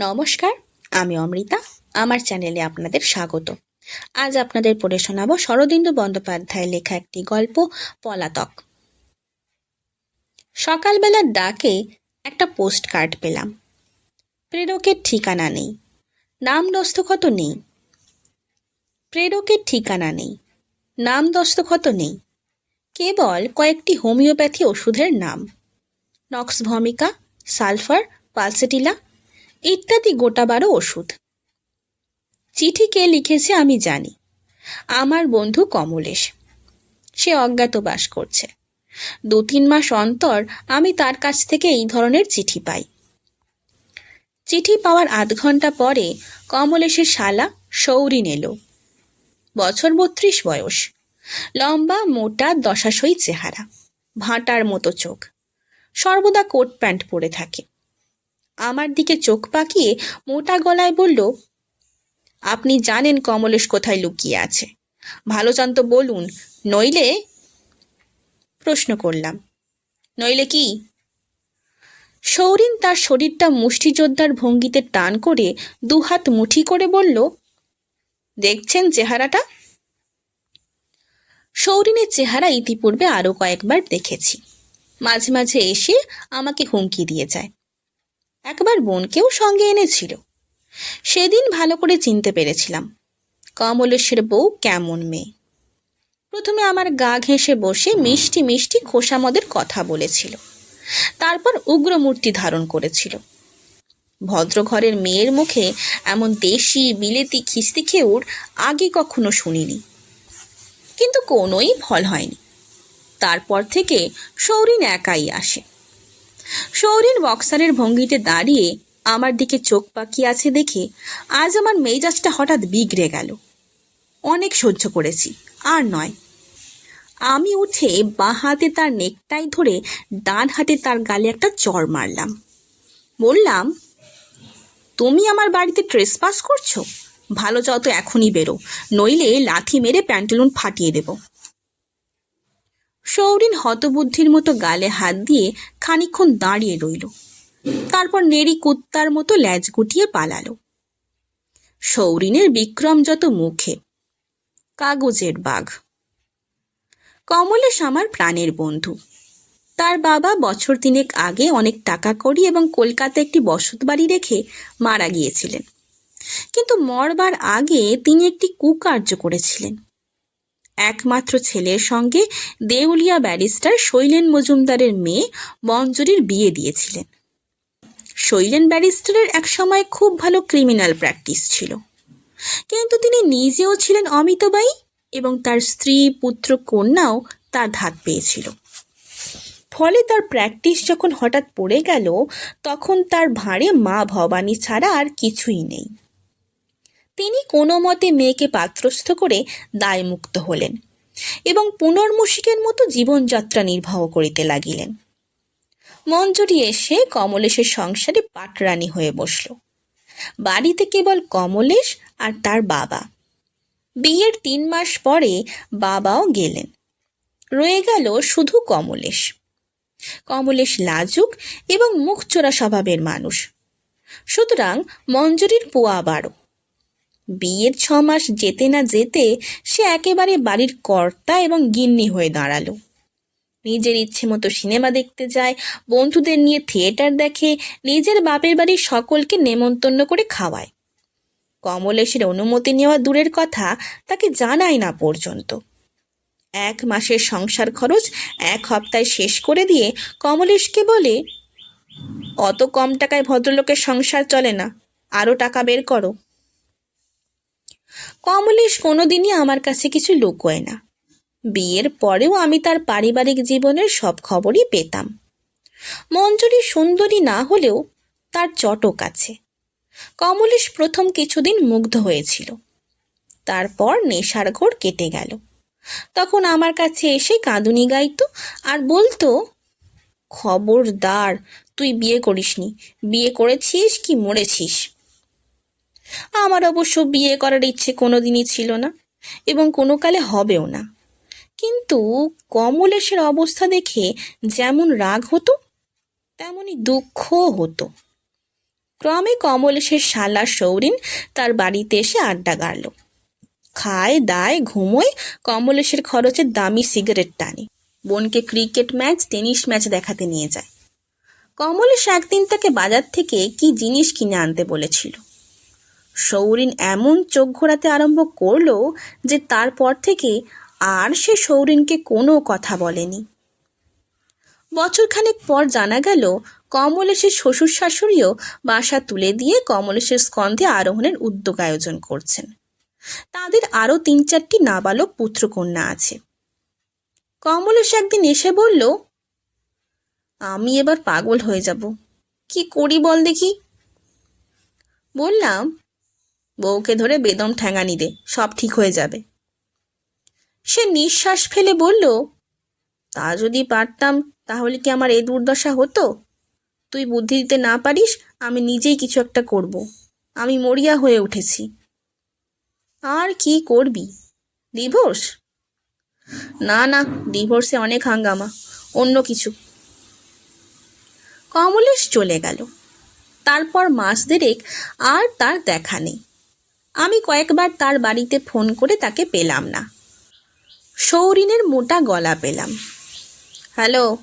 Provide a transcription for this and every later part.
নমস্কার, আমি অমৃতা। আমার চ্যানেলে আপনাদের স্বাগত। আজ আপনাদের পড়ে শোনাব শরদিন্দু বন্দ্যোপাধ্যায়ের লেখা একটি গল্প, পলাতক। সকালবেলার ডাকে একটা পোস্ট কার্ড পেলাম। প্রেরকের ঠিকানা নেই। নাম দস্তখত নেই। প্রেরকের ঠিকানা নেই। নাম দস্তখত নেই। কেবল কয়েকটি হোমিওপ্যাথি ওষুধের নাম। নক্স ভমিকা সালফার, পালসেটিলা ইত্যাদি গোটা বারো ওষুধ। চিঠি কে লিখেছে আমি জানি। আমার বন্ধু কমলেশ। সে অজ্ঞাতবাস করছে। দু তিন মাস অন্তর আমি তার কাছ থেকে এই ধরনের চিঠি পাই। চিঠি পাওয়ার আধ ঘণ্টা পরে কমলেশের শালা সৌরিন এলো। বছর বত্রিশ বয়স। লম্বা, মোটা, দশাশই চেহারা। ভাঁটার মতো চোখ। সর্বদা কোট প্যান্ট পরে থাকে। আমার দিকে চোখ পাকিয়ে মোটা গলায় বলল, আপনি জানেন কমলেশ কোথায় লুকিয়ে আছে। ভালো চান তো বলুন, নইলে প্রশ্ন করলাম। নইলে কি? সৌরিন তার শরীরটা মুষ্টিযোদ্ধার ভঙ্গিতে টান করে দুহাত মুঠি করে বলল, দেখছেন চেহারাটা? সৌরিনের চেহারা ইতিপূর্বে আরও কয়েকবার দেখেছি। মাঝে মাঝে এসে আমাকে হুমকি দিয়ে যায়। একবার বোনকেও সঙ্গে এনেছিল। সেদিন ভালো করে চিনতে পেরেছিলাম। কমলেশের বউ কেমন মেয়ে। প্রথমে আমার গা ঘেঁষে বসে মিষ্টি মিষ্টি খোসামদের কথা বলেছিল। তারপর উগ্রমূর্তি ধারণ করেছিল। ভদ্রঘরের মেয়ের মুখে এমন দেশি, বিলেতি, খিস্তি খেউর আগে কখনো শুনিনি। কিন্তু কোনোই ফল হয়নি। তারপর থেকে সৌরিন একাই আসে। সৌরিন বক্সারের ভঙ্গিতে দাঁড়িয়ে আমার দিকে চোখ পাকিয়ে আছে দেখে আজ আমার মেজাজটা হঠাৎ বিগড়ে গেল। অনেক সহ্য করেছি, আর নয়। আমি উঠে বাঁ হাতে তার নেকটাই ধরে ডান হাতে তার গালে একটা চর মারলাম। বললাম, তুমি আমার বাড়িতে ট্রেস পাস করছ? ভালো যাও তো এখনই বেরো, নইলে লাথি মেরে প্যান্টালুন ফাটিয়ে দেবো। সৌরিন হতবুদ্ধির মতো গালে হাত দিয়ে খানিক্ষণ দাঁড়িয়ে রইল। তারপর নেড়ি কুত্তার মতো ল্যাজ গুটিয়ে পালালো। সৌরিনের বিক্রম যত মুখে, কাগজের বাঘ। কমলেশ আমার প্রাণের বন্ধু। তার বাবা বছর তিনেক আগে অনেক টাকা করি এবং কলকাতা একটি বসত বাড়ি রেখে মারা গিয়েছিলেন। কিন্তু মরবার আগে তিনি একটি কুকার্য করেছিলেন। একমাত্র ছেলের সঙ্গে দেউলিয়া ব্যারিস্টার শৈলেন মজুমদারের মেয়ে মঞ্জুরির বিয়ে দিয়েছিলেন। শৈলেন ব্যারিস্টারের এক সময় খুব ভালো ক্রিমিনাল প্র্যাকটিস ছিল। কিন্তু তিনি নিজেও ছিলেন অমিতবায়ী এবং তার স্ত্রী পুত্র কন্যাও তার ধাত পেয়েছিল। ফলে তার প্র্যাকটিস যখন হঠাৎ পড়ে গেল, তখন তার ভাঁড়ে মা ভবানী ছাড়া আর কিছুই নেই। তিনি কোনো মতে মেয়েকে পাত্রস্থ করে দায়মুক্ত হলেন এবং পুনর্মুষিকের মতো জীবনযাত্রা নির্বাহ করিতে লাগিলেন। মঞ্জুরি এসে কমলেশের সংসারে পাটরানি হয়ে বসল। বাড়িতে কেবল কমলেশ আর তার বাবা। বিয়ের তিন মাস পরে বাবাও গেলেন। রয়ে গেল শুধু কমলেশ। কমলেশ লাজুক এবং মুখচোরা স্বভাবের মানুষ। সুতরাং মঞ্জুরির পোয়া বারো। বিয়ের ছ মাস যেতে না যেতে সে একেবারে বাড়ির কর্তা এবং গিন্নি হয়ে দাঁড়াল। নিজের ইচ্ছে মতো সিনেমা দেখতে যায়, বন্ধুদের নিয়ে থিয়েটার দেখে, নিজের বাপের বাড়ির সকলকে নেমন্তন্ন করে খাওয়ায়। কমলেশের অনুমতি নেওয়া দূরের কথা তাকে জানায় না পর্যন্ত। এক মাসের সংসার খরচ এক হপ্তায় শেষ করে দিয়ে কমলেশকে বলে, অত কম টাকায় ভদ্রলোকের সংসার চলে না আরও টাকা বের করো। কমলেশ কোনোদিনই আমার কাছে কিছু লুকোয় না। বিয়ের পরেও আমি তার পারিবারিক জীবনের সব খবরই পেতাম। মঞ্জুরি সুন্দরী না হলেও তার চটক আছে। কমলেশ প্রথম কিছুদিন মুগ্ধ হয়েছিল। তারপর নেশার ঘোর কেটে গেল। তখন আমার কাছে এসে কাঁদুনি গাইতো আর বলতো, খবরদার, তুই বিয়ে করিসনি। বিয়ে করেছিস কি মরেছিস? আমার অবশ্য বিয়ে করার ইচ্ছে কোনোদিনই ছিল না, এবং কোনো কালে হবেও না। কিন্তু কমলেশের অবস্থা দেখে যেমন রাগ হতো তেমনই দুঃখও হতো। ক্রমে কমলেশের শালা সৌরিন তার বাড়িতে এসে আড্ডা গাড়ল। খায়, দায়, ঘুমোয় কমলেশের খরচের দামি সিগারেট টানে। বোনকে ক্রিকেট ম্যাচ, টেনিস ম্যাচ দেখাতে নিয়ে যায়। কমলেশ একদিন তাকে বাজার থেকে কি জিনিস কিনে আনতে বলেছিল। সৌরিন এমন চোখ ঘোরাতে আরম্ভ করল যে তারপর থেকে আর সে সৌরিনকে কোনো কথা বলেনি। বছরখানেক পর জানা গেল, কমলেশের শ্বশুর শাশুড়িও বাসা তুলে দিয়ে কমলেশের স্কন্ধে আরোহণের উদ্যোগ আয়োজন করছেন। তাদের আরও তিন চারটি নাবালক পুত্রকন্যা আছে। কমলেশ একদিন এসে বলল, আমি এবার পাগল হয়ে যাব। কি করি বল দেখি? বললাম বউকে ধরে বেদম ঠ্যাঙানি দে, সব ঠিক হয়ে যাবে। সে নিঃশ্বাস ফেলে বলল, তা যদি পারতাম, তাহলে কি আমার এই দুর্দশা হতো? তুই বুদ্ধি দিতে না পারিস, আমি নিজেই কিছু একটা করব। আমি মরিয়া হয়ে উঠেছি। আর কি করবি? ডিভোর্স? না না, ডিভোর্সে অনেক হাঙ্গামা, অন্য কিছু। কমলেশ চলে গেল। তারপর মাস দেড়েক আর তার দেখা নেই। আমি কয়েকবার তার বাড়িতে ফোন করে তাকে পেলাম না। সৌরিনের মোটা গলা পেলাম। হ্যালো,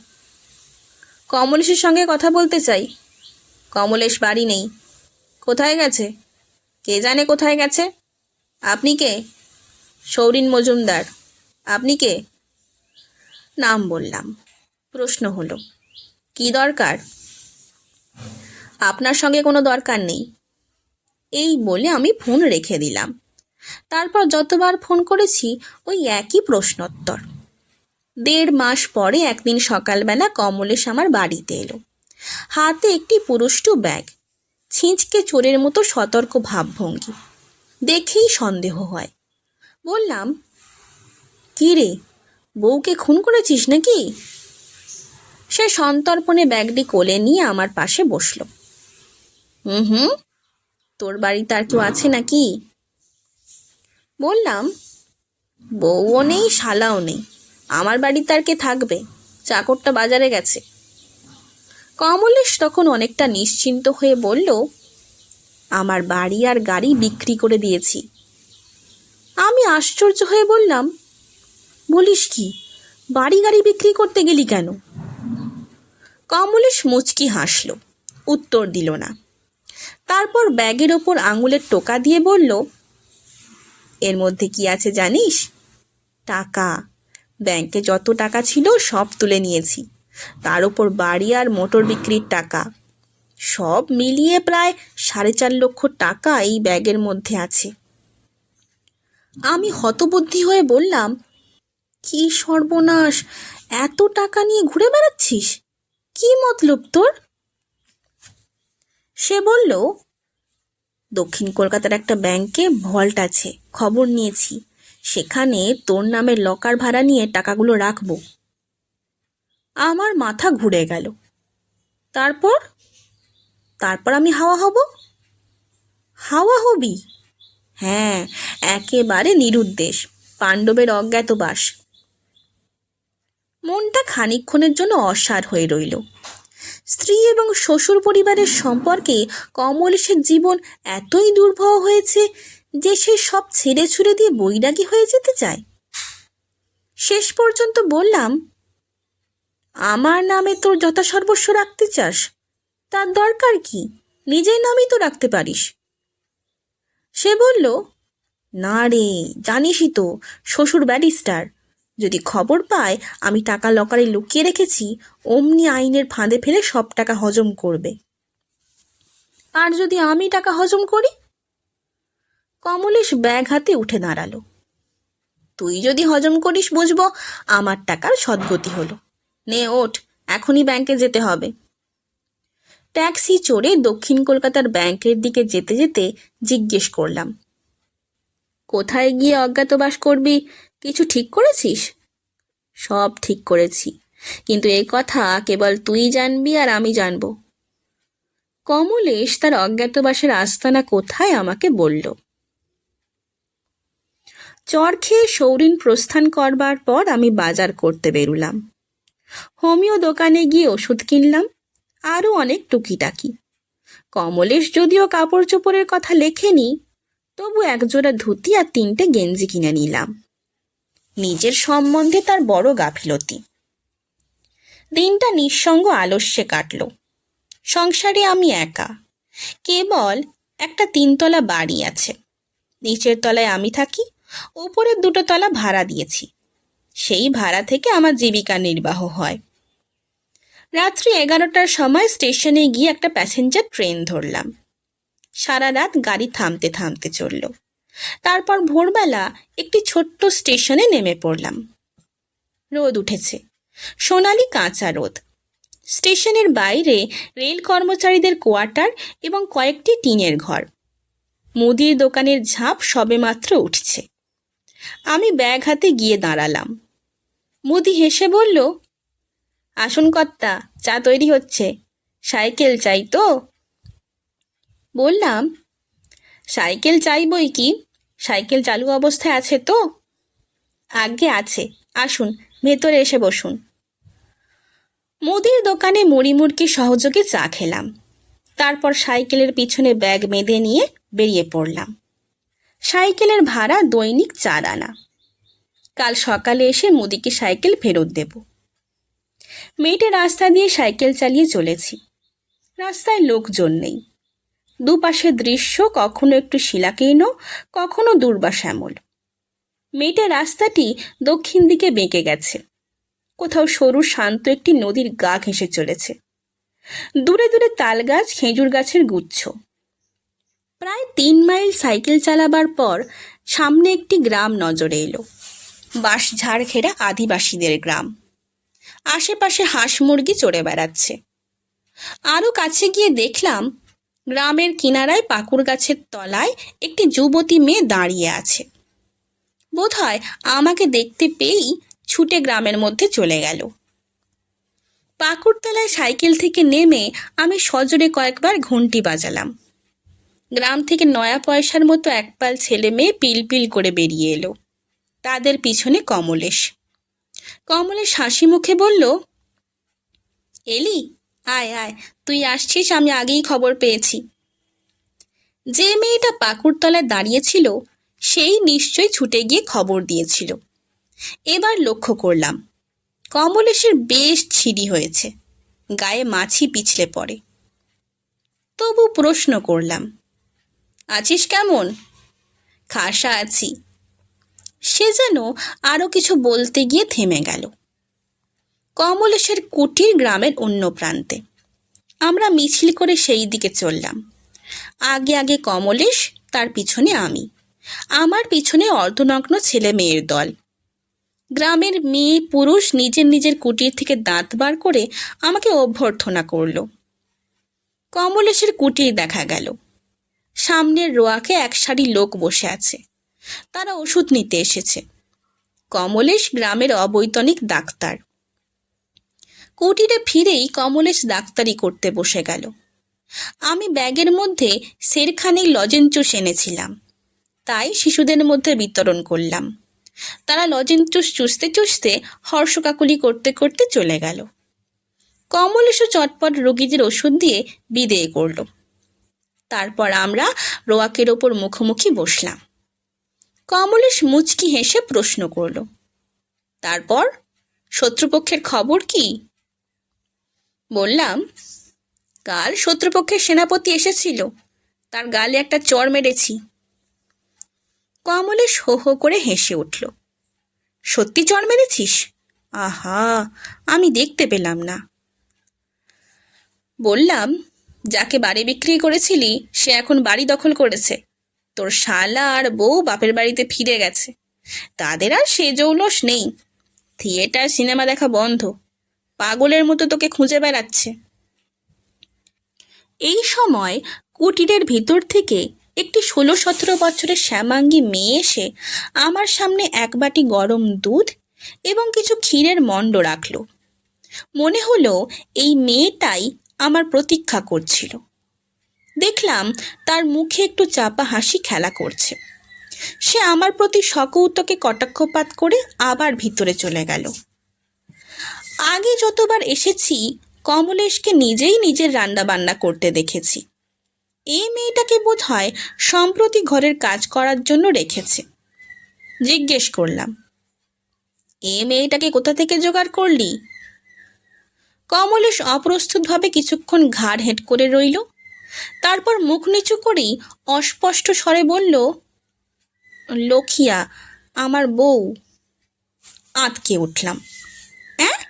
কমলেশের সঙ্গে কথা বলতে চাই? কমলেশ বাড়ি নেই। কোথায় গেছে? কে জানে কোথায় গেছে? আপনি কে? সৌরিন মজুমদার। আপনি কে? নাম বললাম। প্রশ্ন হলো, কি দরকার? আপনার সঙ্গে কোনো দরকার নেই। এই বলে আমি ফোন রেখে দিলাম। তারপর যতবার ফোন করেছি, ওই একই প্রশ্নোত্তর। দেড় মাস পরে একদিন সকালবেলা কমলেশ আমার বাড়িতে এলো। হাতে একটি পুরুষ্টু ব্যাগ, ছিঁচকে চোরের মতো সতর্ক ভাবভঙ্গি। দেখেই সন্দেহ হয়। বললাম, কি রে, বউকে খুন করেছিস নাকি? সে সন্তর্পণে ব্যাগটি কোলে নিয়ে আমার পাশে বসল। হুম হুম তোর বাড়িতে আর কেউ আছে নাকি? বললাম, বউও নেই, শালাও নেই। আমার বাড়িতে আর কে থাকবে? চাকরটা বাজারে গেছে। কমলেশ তখন অনেকটা নিশ্চিন্ত হয়ে বলল, আমার বাড়ি আর গাড়ি বিক্রি করে দিয়েছি। আমি আশ্চর্য হয়ে বললাম, বলিস কি, বাড়ি গাড়ি বিক্রি করতে গেলি কেন? কমলেশ মুচকি হাসল, উত্তর দিল না। তারপর ব্যাগের ওপর আঙুলের টোকা দিয়ে বলল, এর মধ্যে কি আছে জানিস? টাকা। ব্যাংকে যত টাকা ছিল সব তুলে নিয়েছি। তার উপর বাড়ি আর মোটর বিক্রির টাকা। সব মিলিয়ে প্রায় সাড়ে চার লক্ষ টাকা এই ব্যাগের মধ্যে আছে। আমি হতবুদ্ধি হয়ে বললাম, কি সর্বনাশ! এত টাকা নিয়ে ঘুরে বেড়াচ্ছিস? কি মতলব তোর? সে বলল, দক্ষিণ কলকাতার একটা ব্যাংকে ভল্ট আছে, খবর নিয়েছি। সেখানে তোর নামে লকার ভাড়া নিয়ে টাকাগুলো রাখব। আমার মাথা ঘুরে গেল। তারপর? তারপর আমি হাওয়া হব? হাওয়া হবি? হ্যাঁ একেবারে নিরুদ্দেশ, পাণ্ডবের অজ্ঞাতবাস। মনটা খানিকক্ষণের জন্য অসার হয়ে রইল। স্ত্রী এবং শ্বশুর পরিবারের সম্পর্কে কমলেশের জীবন এতই দুর্বহ হয়েছে যে সে সব ছেড়ে ছুড়ে দিয়ে বৈরাগী হয়ে যেতে চায়। শেষ পর্যন্ত বললাম, আমার নামে তোর যথাসর্বস্ব রাখতে চাস? তার দরকার কি? নিজের নামই তো রাখতে পারিস। সে বলল, না রে, জানিসই তো, শ্বশুর ব্যারিস্টার। যদি খবর পায় আমি টাকা লকারে লুকিয়ে রেখেছি, অমনি আইনের ফাঁদে ফেলে সব টাকা হজম করবে। আর যদি আমি টাকা হজম করি? কমলেশ ব্যাগ হাতে উঠে দাঁড়াল। তুই যদি হজম করিস বুঝব, আমার টাকার সদ্গতি হলো। নে, ওঠ, এখনই ব্যাংকে যেতে হবে। ট্যাক্সি চড়ে দক্ষিণ কলকাতার ব্যাংকের দিকে যেতে যেতে জিজ্ঞেস করলাম, কোথায় গিয়ে অজ্ঞাতবাস করবি? কিছু ঠিক করেছিস? সব ঠিক করেছি। কিন্তু এই কথা কেবল তুই জানবি আর আমি জানব। কমলেশ তার অজ্ঞাতবাসের আস্তানা কোথায় আমাকে বলল। চর খেয়ে সৌরিন প্রস্থান করবার পর আমি বাজার করতে বেরুলাম। হোমিও দোকানে গিয়ে ওষুধ কিনলাম, আরও অনেক টুকিটাকি। কমলেশ যদিও কাপড় চোপড়ের কথা লেখেনি, তবু একজোড়া ধুতি আর তিনটে গেঞ্জি কিনে নিলাম। নিজের সম্বন্ধে তার বড় গাফিলতি। দিনটা নিঃসঙ্গ আলস্যে কাটল। সংসারে আমি একা। কেবল একটা তিনতলা বাড়ি আছে। নিচের তলায় আমি থাকি, ওপরের দুটো তলা ভাড়া দিয়েছি। সেই ভাড়া থেকে আমার জীবিকা নির্বাহ হয়। রাত্রি এগারোটার সময় স্টেশনে গিয়ে একটা প্যাসেঞ্জার ট্রেন ধরলাম। সারা রাত গাড়ি থামতে থামতে চলল। তারপর ভোরবেলা একটি ছোট্ট স্টেশনে নেমে পড়লাম। রোদ উঠেছে। সোনালি কাঁচা রোদ। স্টেশনের বাইরে রেল কর্মচারীদের কোয়ার্টার এবং কয়েকটি টিনের ঘর। মুদির দোকানের ঝাঁপ সবেমাত্র উঠছে। আমি ব্যাগ হাতে গিয়ে দাঁড়ালাম। মুদি হেসে বলল, আসুন কর্তা, চা তৈরি হচ্ছে। সাইকেল চাই তো? বললাম, সাইকেল চাই বই কি? সাইকেল চালু অবস্থায় আছে তো? আগে আছে। আসুন, ভেতরে এসে বসুন। মুদির দোকানে মুড়ি মুড়কি সহযোগে চা খেলাম। তারপর সাইকেলের পিছনে ব্যাগ বেঁধে নিয়ে বেরিয়ে পড়লাম। সাইকেলের ভাড়া দৈনিক চার আনা। কাল সকালে এসে মুদিকে সাইকেল ফেরত দেব। মেয়েটে রাস্তা দিয়ে সাইকেল চালিয়ে চলেছি। রাস্তায় লোকজন নেই। দুপাশে দৃশ্য, কখনো একটু শিলাকীর্ণ, কখনো দুর্বা শ্যামল মেয়েটে রাস্তাটি দক্ষিণ দিকে বেঁকে গেছে। কোথাও সরু শান্ত একটি নদীর গা ঘেঁষে চলেছে। দূরে দূরে তাল গাছ খেজুর গাছের গুচ্ছ। প্রায় তিন মাইল সাইকেল চালাবার পর সামনে একটি গ্রাম নজরে এলো। বাঁশঝাড় ঘেরা আদিবাসীদের গ্রাম। আশেপাশে হাঁস মুরগি চড়ে বেড়াচ্ছে। আরও কাছে গিয়ে দেখলাম গ্রামের কিনারায় পাকুর গাছের তলায় একটি যুবতী মেয়ে দাঁড়িয়ে আছে। বোধহয় আমাকে দেখতে পেয়েই ছুটে গ্রামের মধ্যে চলে গেল। পাকুড়তলায় সাইকেল থেকে নেমে আমি সজোরে কয়েকবার ঘন্টি বাজালাম। গ্রাম থেকে নয়া পয়সার মতো একপাল ছেলে মেয়ে পিলপিল করে বেরিয়ে এলো। তাদের পিছনে কমলেশ। কমলেশ হাসি মুখে বলল, এলি, আয় আয় তুই আসছিস, আমি আগেই খবর পেয়েছি। যে মেয়েটা পাকুড়তলায় দাঁড়িয়েছিল, সেই নিশ্চয়ই ছুটে গিয়ে খবর দিয়েছিল। এবার লক্ষ্য করলাম, কমলেশের বেশ ছিরি হয়েছে, গায়ে মাছি পিছলে পড়ে। তবু প্রশ্ন করলাম, আছিস কেমন? খাসা আছি। সে যেন আরও কিছু বলতে গিয়ে থেমে গেল। কমলেশের কুটির গ্রামের অন্য প্রান্তে আমরা মিছিল করে সেই দিকে চললাম। আগে আগে কমলেশ, তার পিছনে আমি। আমার পিছনে অর্ধনগ্ন ছেলে মেয়ের দল। গ্রামের মেয়ে পুরুষ নিজের নিজের কুটির থেকে দাঁত বার করে আমাকে অভ্যর্থনা করল। কমলেশের কুটির দেখা গেল। সামনের রোয়াকে এক সারি লোক বসে আছে। তারা ওষুধ নিতে এসেছে। কমলেশ গ্রামের অবৈতনিক ডাক্তার। কুটিরে ফিরেই কমলেশ ডাক্তারি করতে বসে গেল। আমি ব্যাগের মধ্যে সেরখানেক লজেঞ্চুস এনেছিলাম। তাই শিশুদের মধ্যে বিতরণ করলাম। তারা লজেঞ্চুস চুষতে চুষতে হর্ষকাকুলি করতে করতে চলে গেল। কমলেশও চটপট রোগীদের ওষুধ দিয়ে বিদেয় করল। তারপর আমরা রোয়াকের ওপর মুখোমুখি বসলাম। কমলেশ মুচকি হেসে প্রশ্ন করল, তারপর? শত্রুপক্ষের খবর কি? বললাম, কাল শত্রুপক্ষের সেনাপতি এসেছিল, তার গালে একটা চর মেরেছি। কমলেশ হো হো করে হেসে উঠল, সত্যি চর মেরেছিস? আহা, আমি দেখতে পেলাম না। বললাম, যাকে বাড়ি বিক্রি করেছিলি, সে এখন বাড়ি দখল করেছে। তোর শালা আর বউ বাপের বাড়িতে ফিরে গেছে। তাদের আর সে জৌলস নেই। থিয়েটার, সিনেমা দেখা বন্ধ। পাগলের মতো তোকে খুঁজে বেড়াচ্ছে। এই সময় কুটিরের ভিতর থেকে একটি ষোলো সতেরো বছরের শ্যামাঙ্গী মেয়ে এসে আমার সামনে এক বাটি গরম দুধ এবং কিছু ক্ষীরের মণ্ড রাখল। মনে হলো এই মেয়েটাই আমার প্রতীক্ষা করছিল। দেখলাম তার মুখে একটু চাপা হাসি খেলা করছে। সে আমার প্রতি সকৌতকে কটাক্ষপাত করে আবার ভিতরে চলে গেল। আগে যতবার এসেছি, কমলেশকে নিজেই নিজের রান্না বান্না করতে দেখেছি। এই মেয়েটাকে বোধ হয় সম্প্রতি ঘরের কাজ করার জন্য রেখেছে। জিজ্ঞেস করলাম, এ মেয়েটাকে কোথা থেকে জোগাড় করলি? কমলেশ অপ্রস্তুতভাবে কিছুক্ষণ ঘাড় হেঁট করে রইল, তারপর মুখ নিচু করেই অস্পষ্ট স্বরে বলল লখিয়া আমার বউ। আঁতকে উঠলাম। হ্যাঁ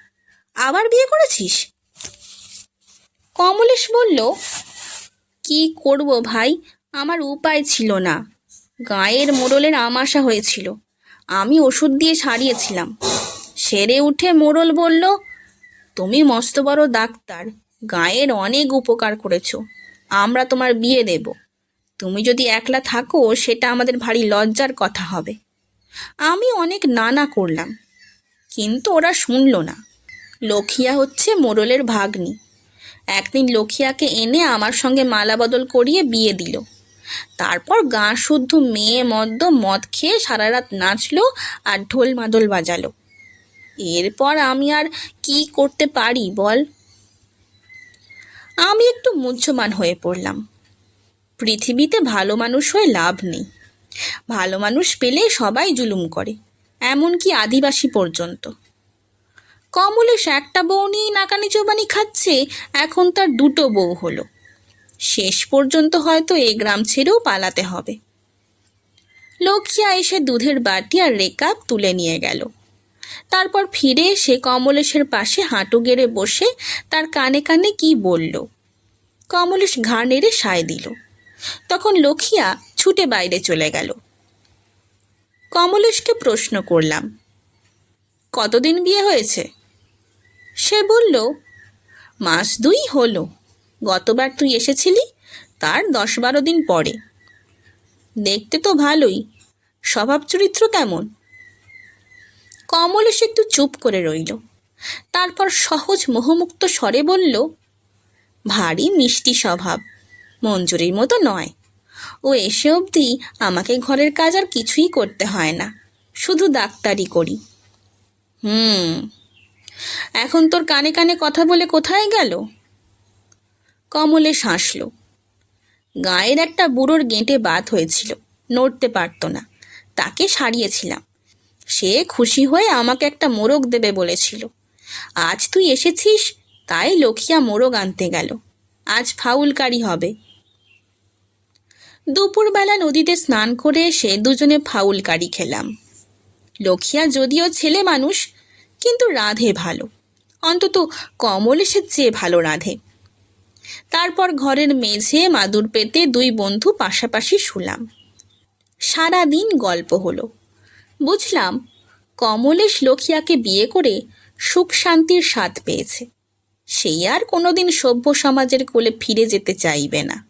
আবার বিয়ে করেছিস? কমলেশ বলল, কি করব ভাই? আমার উপায় ছিল না। গায়ের মোড়লের আমাশা হয়েছিল। আমি ওষুধ দিয়ে সারিয়েছিলাম। সেরে উঠে মোড়ল বলল, তুমি মস্ত বড় ডাক্তার। গায়ের অনেক উপকার করেছ। আমরা তোমার বিয়ে দেব। তুমি যদি একলা থাকো, সেটা আমাদের ভারী লজ্জার কথা হবে। আমি অনেক নানা করলাম। কিন্তু ওরা শুনল না। লখিয়া হচ্ছে মোড়লের ভাগ্নি। একদিন লখিয়াকে এনে আমার সঙ্গে মালা বদল করিয়ে বিয়ে দিল। তারপর গাঁ শুদ্ধ মেয়ে মদ্য মদ খেয়ে সারা রাত নাচলো আর ঢোল মাদল বাজালো। এরপর আমি আর কি করতে পারি বল? আমি একটু মুহ্যমান হয়ে পড়লাম। পৃথিবীতে ভালো মানুষ হয়ে লাভ নেই। ভালো মানুষ পেলে সবাই জুলুম করে, এমনকি আদিবাসী পর্যন্ত। কমলেশ একটা বউ নিয়ে নাকানি চোবানি খাচ্ছে, এখন তার দুটো বউ হলো। শেষ পর্যন্ত হয়তো এ গ্রাম ছেড়েও পালাতে হবে। লক্ষ্যা এসে দুধের বাটি আর রেকাপ তুলে নিয়ে গেল। তারপর ফিরে এসে কমলেশের পাশে হাঁটু গেড়ে বসে তার কানে কানে কি বলল। কমলেশ ঘাড় নেড়ে সায় দিল। তখন লখিয়া ছুটে বাইরে চলে গেল। কমলেশকে প্রশ্ন করলাম, কতদিন বিয়ে হয়েছে? সে বলল, মাস দুই হলো। গতবার তুই এসেছিলি, তার দশ বারো দিন পরে। দেখতে তো ভালোই। স্বভাব চরিত্র কেমন? কমলেশ একটু চুপ করে রইল। তারপর সহজ মোহমুক্ত স্বরে বলল, ভারী মিষ্টি স্বভাব। মঞ্জুরির মতো নয়। ও এসে অবধি আমাকে ঘরের কাজ আর কিছুই করতে হয় না। শুধু ডাক্তারি করি। হুম। এখন তোর কানে কানে কথা বলে কোথায় গেল? কমলে হাসল গায়ের একটা বুড়োর গেঁটে বাত হয়েছিল, নড়তে পারতো না। তাকে সারিয়েছিলাম। সে খুশি হয়ে আমাকে একটা মোরগ দেবে বলেছিল। আজ তুই এসেছিস, তাই লখিয়া মোরগ আনতে গেল। আজ ফাউলকারি হবে। দুপুরবেলা নদীতে স্নান করে এসে দুজনে ফাউলকারি খেলাম। লখিয়া যদিও ছেলে মানুষ কিন্তু রাধে ভালো। অন্তত কমলেশের চেয়ে ভালো রাধে। তারপর ঘরের মেঝে মাদুর পেতে দুই বন্ধু পাশাপাশি শুলাম। সারাদিন গল্প হলো। বুঝলাম কমলেশ লখিয়াকে বিয়ে করে সুখ শান্তির স্বাদ পেয়েছে। সেই আর কোনোদিন সভ্য সমাজের কোলে ফিরে যেতে চাইবে না।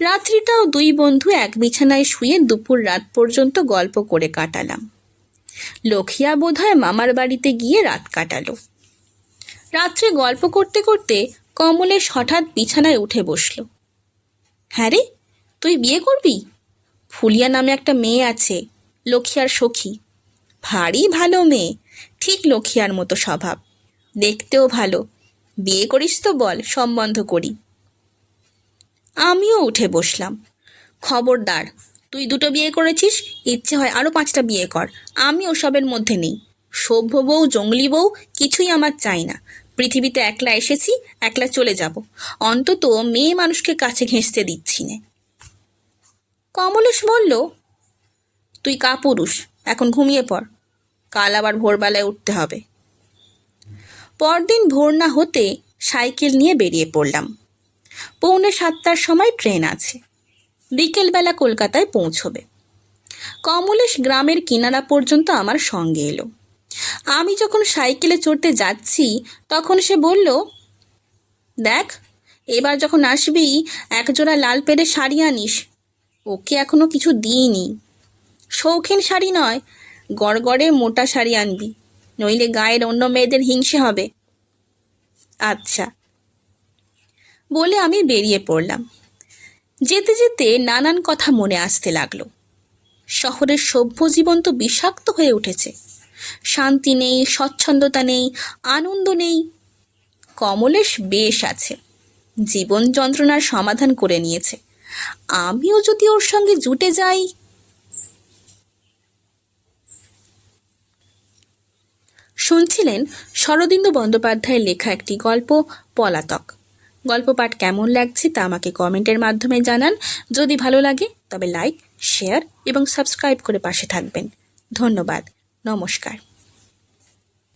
রাত্রিটাও দুই বন্ধু এক বিছানায় শুয়ে দুপুর রাত পর্যন্ত গল্প করে কাটালাম। লখিয়া বোধহয় মামার বাড়িতে গিয়ে রাত কাটালো। রাত্রে গল্প করতে করতে কমলেশ হঠাৎ বিছানায় উঠে বসল। হ্যাঁ রে, তুই বিয়ে করবি? ফুলিয়া নামে একটা মেয়ে আছে লখিয়ার সখী। ভারী ভালো মেয়ে, ঠিক লখিয়ার মতো স্বভাব। দেখতেও ভালো। বিয়ে করিস তো বল, সম্বন্ধ করি। আমিও উঠে বসলাম। খবরদার তুই দুটো বিয়ে করেছিস? ইচ্ছে হয় আরও পাঁচটা বিয়ে কর। আমি ওসবের মধ্যে নেই। সভ্য বউ, জঙ্গলি বউ, কিছুই আমার চাই না। পৃথিবীতে একলা এসেছি, একলা চলে যাব। অন্তত মেয়ে মানুষকে কাছে ঘেঁষতে দিচ্ছি না। কমলেশ বলল, তুই কাপুরুষ, এখন ঘুমিয়ে পড়। কাল আবার ভোরবেলায় উঠতে হবে। পরদিন ভোর না হতে সাইকেল নিয়ে বেরিয়ে পড়লাম। পৌনে সাতটার সময় ট্রেন আছে। বিকেলবেলা কলকাতায় পৌঁছবে। কমলেশ গ্রামের কিনারা পর্যন্ত আমার সঙ্গে এলো। আমি যখন সাইকেলে চড়তে যাচ্ছি, তখন সে বলল, দেখ, এবার যখন আসবি, একজোড়া লাল পেড়ে শাড়ি আনিস। ওকে এখনও কিছু দিইনি। শৌখিন শাড়ি নয়, গড়গড়ে মোটা শাড়ি আনবি। নইলে গায়ের অন্য মেয়েদের হিংসে হবে। আচ্ছা বলে আমি বেরিয়ে পড়লাম। যেতে যেতে নানান কথা মনে আসতে লাগল। শহরের সভ্য জীবন তো বিষাক্ত হয়ে উঠেছে। শান্তি নেই, স্বচ্ছন্দতা নেই, আনন্দ নেই। কমলেশ বেশ আছে। জীবন যন্ত্রণার সমাধান করে নিয়েছে। আমিও যদি ওর সঙ্গে জুটে যাই। শুনছিলেন শরদিন্দু বন্দ্যোপাধ্যায়ের লেখা একটি গল্প, পলাতক। গল্প পাঠ কেমন লাগছে তা আমাকে কমেন্টের মাধ্যমে জানান। যদি ভালো লাগে, তবে লাইক, শেয়ার এবং সাবস্ক্রাইব করে পাশে থাকবেন। ধন্যবাদ। নমস্কার।